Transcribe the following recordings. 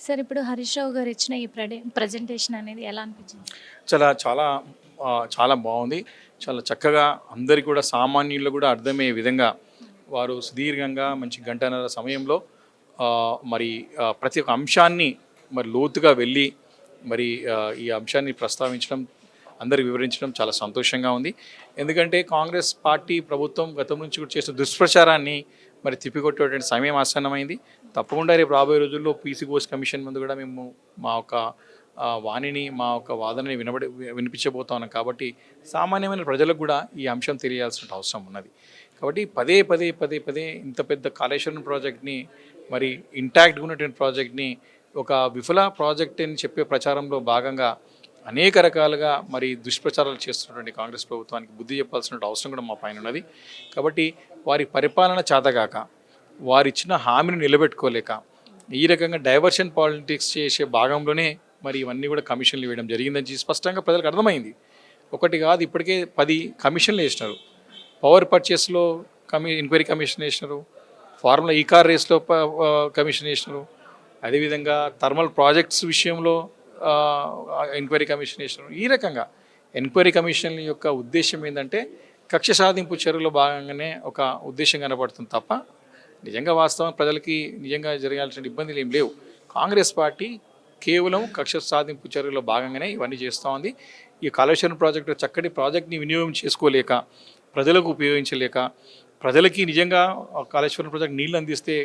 Sir ఇప్పుడు హరీష్ రావు గారు ఇచ్చిన ఈ ప్రడే ప్రజెంటేషన్ అనేది ఎలా అనిపించింది? చాలా చాలా చాలా బాగుంది. చాలా చక్కగా అందరికీ కూడా సామాన్యులు కూడా అర్థమయ్యే విధంగా వారు సుదీర్ఘంగా మంచి గంటన్నర సమయంలో మరి ప్రతి ఒక్క అంశాన్ని మరి లోతుగా వెళ్ళి మరి ఈ అంశాన్ని ప్రస్తావించడం అందరికి వివరించడం చాలా సంతోషంగా ఉంది. ఎందుకంటే కాంగ్రెస్ పార్టీ ప్రభుత్వం గతం నుంచి కూడా చేసిన దుష్ప్రచారాన్ని మరి తిప్పికొట్టేటువంటి సమయం ఆసన్నమైంది. తప్పకుండా రేపు రాబోయే రోజుల్లో పీసీ గోస్ కమిషన్ ముందు కూడా మేము మా యొక్క వాణిని మా యొక్క వాదనని వినబడి వినిపించబోతా ఉన్నాం కాబట్టి సామాన్యమైన ప్రజలకు కూడా ఈ అంశం తెలియాల్సిన అవసరం ఉన్నది. కాబట్టి పదే పదే పదే పదే ఇంత పెద్ద కాళేశ్వరం ప్రాజెక్ట్ని మరి ఇంటాక్ట్గా ఉన్నటువంటి ప్రాజెక్ట్ని ఒక విఫల ప్రాజెక్ట్ అని చెప్పే ప్రచారంలో భాగంగా అనేక రకాలుగా మరి దుష్ప్రచారాలు చేస్తున్నటువంటి కాంగ్రెస్ ప్రభుత్వానికి బుద్ధి చెప్పాల్సిన అవసరం కూడా మా పైన ఉన్నది. కాబట్టి వారి పరిపాలన చేతగాక వారిచ్చిన హామీని నిలబెట్టుకోలేక ఈ రకంగా డైవర్షన్ పాలిటిక్స్ చేసే భాగంలోనే మరి ఇవన్నీ కూడా కమిషన్లు వేయడం జరిగిందని చెప్పి స్పష్టంగా ప్రజలకు అర్థమైంది. ఒకటి కాదు ఇప్పటికే పది కమిషన్లు వేసినారు. పవర్ పర్చేస్లో కమి ఎంక్వైరీ కమిషన్ వేసినారు. ఫార్ములా ఈ కార్ రేస్లో ప- కమిషన్ వేసినారు. అదేవిధంగా థర్మల్ ప్రాజెక్ట్స్ విషయంలో ఎంక్వైరీ కమిషన్ వేసినారు ఈ రకంగా ఎంక్వైరీ కమిషన్ యొక్క ఉద్దేశం ఏంటంటే కక్ష సాధింపు చర్యలో భాగంగానే ఒక ఉద్దేశం కనబడుతుంది తప్ప నిజంగా వాస్తవం ప్రజలకి నిజంగా జరగాల్సిన ఇబ్బందులు ఏం లేవు. కాంగ్రెస్ పార్టీ కేవలం కక్ష సాధింపు చర్యలో భాగంగానే ఇవన్నీ చేస్తూ ఉంది. ఈ కాళేశ్వరం ప్రాజెక్టు చక్కటి ప్రాజెక్ట్ని వినియోగం చేసుకోలేక ప్రజలకు ఉపయోగించలేక ప్రజలకి నిజంగా కాళేశ్వరం ప్రాజెక్ట్ నీళ్ళు అందిస్తే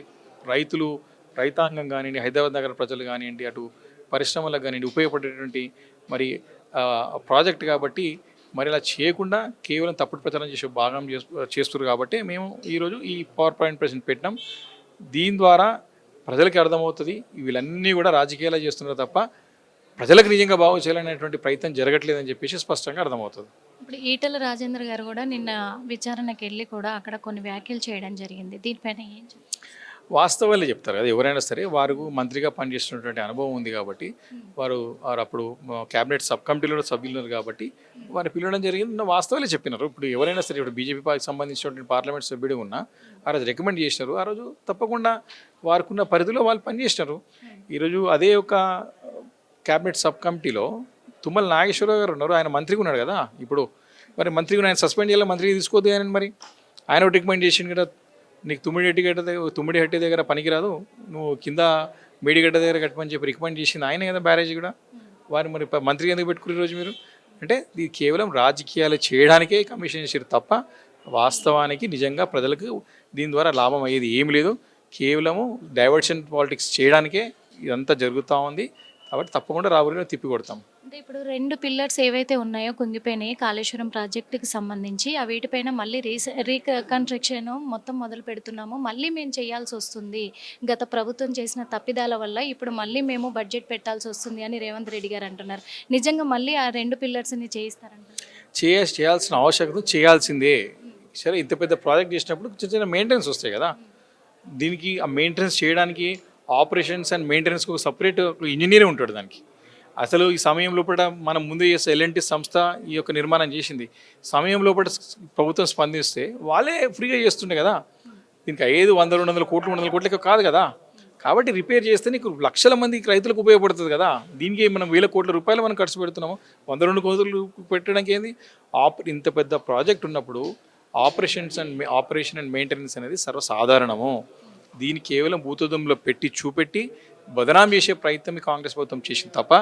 రైతులు రైతాంగం కానివ్వండి హైదరాబాద్ నగర ప్రజలు కానివ్వండి అటు పరిశ్రమలకు కానీ ఉపయోగపడేటువంటి మరి ప్రాజెక్ట్ కాబట్టి మరి ఇలా చేయకుండా కేవలం తప్పుడు ప్రచారం చేసే భాగం చేస్తున్నారు కాబట్టి మేము ఈరోజు ఈ పవర్ పాయింట్ ప్రెసెంట్ పెట్టినాం దీని ద్వారా ప్రజలకి అర్థమవుతుంది వీళ్ళన్నీ కూడా రాజకీయాలు చేస్తున్నారు తప్ప ప్రజలకు నిజంగా బాగు చేయాలనేటువంటి ప్రయత్నం జరగట్లేదని చెప్పేసి స్పష్టంగా అర్థమవుతుంది ఇప్పుడు ఈటల రాజేంద్ర గారు కూడా నిన్న విచారణకి వెళ్ళి కూడా అక్కడ కొన్ని వ్యాఖ్యలు చేయడం జరిగింది దీనిపైన ఏం చెప్తారు? వాస్తవాలు చెప్తారు కదా ఎవరైనా సరే వారు మంత్రిగా పనిచేస్తున్నటువంటి అనుభవం ఉంది కాబట్టి వారు వారు అప్పుడు క్యాబినెట్ సబ్ కమిటీలో సభ్యులు కాబట్టి వారిని పిలవడం జరిగింది. నా వాస్తవాలే చెప్పినారు. ఇప్పుడు ఎవరైనా సరే ఇప్పుడు బీజేపీ పార్టీకి సంబంధించినటువంటి పార్లమెంట్ సభ్యుడు ఉన్నా ఆ రోజు రికమెండ్ చేసినారు. ఆ రోజు తప్పకుండా వారికున్న పరిధిలో వాళ్ళు పనిచేసినారు. ఈరోజు అదే ఒక క్యాబినెట్ సబ్ కమిటీలో తుమ్మల నాగేశ్వరరావు గారు ఉన్నారు. ఆయన మంత్రిగా ఉన్నాడు కదా. ఇప్పుడు మరి మంత్రిగా ఆయన సస్పెండ్ చేయాలి మంత్రికి తీసుకోవద్దు ఆయన మరి ఆయన రికమెండ్ చేసిన కదా. నీకు తుమ్మిడి హట్టిగడ్డ తుమ్మిడి హట్టి దగ్గర పనికిరాదు. నువ్వు కింద మేడిగడ్డ దగ్గర కట్టమని చెప్పి రికమెండ్ చేసింది ఆయన కదా బ్యారేజ్ కూడా. వారు మరి మంత్రి ఎందుకు పెట్టుకునే రోజు మీరు? అంటే ఇది కేవలం రాజకీయాలు చేయడానికే కమిషన్ ఇచ్చారు తప్ప వాస్తవానికి నిజంగా ప్రజలకు దీని ద్వారా లాభం అయ్యేది ఏమి లేదు. కేవలము డైవర్షన్ పాలిటిక్స్ చేయడానికే ఇదంతా జరుగుతూ ఉంది. కాబట్టి తప్పకుండా రాబోయే తిప్పి కొడతాం. అంటే ఇప్పుడు రెండు పిల్లర్స్ ఏవైతే ఉన్నాయో కుంగిపోయినాయి కాళేశ్వరం ప్రాజెక్టుకి సంబంధించి ఆ వీటిపైన మళ్ళీ రీస రీకన్స్ట్రక్షన్ మొత్తం మొదలు పెడుతున్నాము. మళ్ళీ మేము చేయాల్సి వస్తుంది. గత ప్రభుత్వం చేసిన తప్పిదాల వల్ల ఇప్పుడు మళ్ళీ మేము బడ్జెట్ పెట్టాల్సి వస్తుంది అని రేవంత్ రెడ్డి గారు అంటున్నారు. నిజంగా మళ్ళీ ఆ రెండు పిల్లర్స్ని చేయిస్తారంటారు? చేయ చేయాల్సిన ఆవశ్యకత చేయాల్సిందే. సరే ఇంత పెద్ద ప్రాజెక్ట్ చేసినప్పుడు చిన్న చిన్న మెయింటెనెన్స్ వస్తాయి కదా. దీనికి ఆ మెయింటెనెన్స్ చేయడానికి ఆపరేషన్స్ అండ్ మెయింటెనెన్స్కి ఒక సపరేట్ ఇంజనీరే ఉంటాడు దానికి. అసలు ఈ సమయం లోపల మనం ముందు చేసే ఎల్ఎన్టీ సంస్థ ఈ యొక్క నిర్మాణం చేసింది. సమయం లోపల ప్రభుత్వం స్పందిస్తే వాళ్ళే ఫ్రీగా చేస్తుండే కదా. దీనికి ఐదు వందల రెండు వందల కోట్లు రెండు వందల కోట్లకి కాదు కదా. కాబట్టి రిపేర్ చేస్తే నీకు లక్షల మంది రైతులకు ఉపయోగపడుతుంది కదా. దీనికి మనం వేల కోట్ల రూపాయలు మనం ఖర్చు పెడుతున్నాము. వంద రెండు కోట్లు పెట్టడానికి ఏంది? ఆప్ ఇంత పెద్ద ప్రాజెక్ట్ ఉన్నప్పుడు operations and operation and maintenance అనేది సర్వసాధారణము. దీన్ని కేవలం భూతదంలో పెట్టి చూపెట్టి బదనాం చేసే ప్రయత్నం కాంగ్రెస్ ప్రభుత్వం చేసింది తప్ప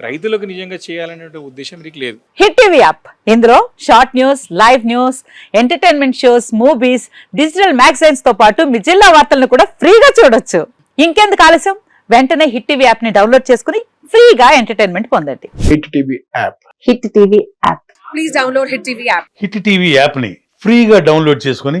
రైతులకు నిజంగా చేయాలనే ఉద్దేశం మీకు లేదు. Hit TV app. ఇందులో short news live news entertainment shows movies digital మ్యాగజైన్స్తో పాటు మీ జిల్లా వార్తలను కూడా ఫ్రీగా చూడొచ్చు. ఇంకెందుకు ఆలస్యం? వెంటనే హిట్ టీవీ యాప్ని డౌన్లోడ్ చేసుకుని ఫ్రీగా ఎంటర్టైన్మెంట్ పొందండి. Hit TV app. Hit TV app. Please download Hit TV app. Hit TV యాప్ని ఫ్రీగా డౌన్లోడ్ చేసుకొని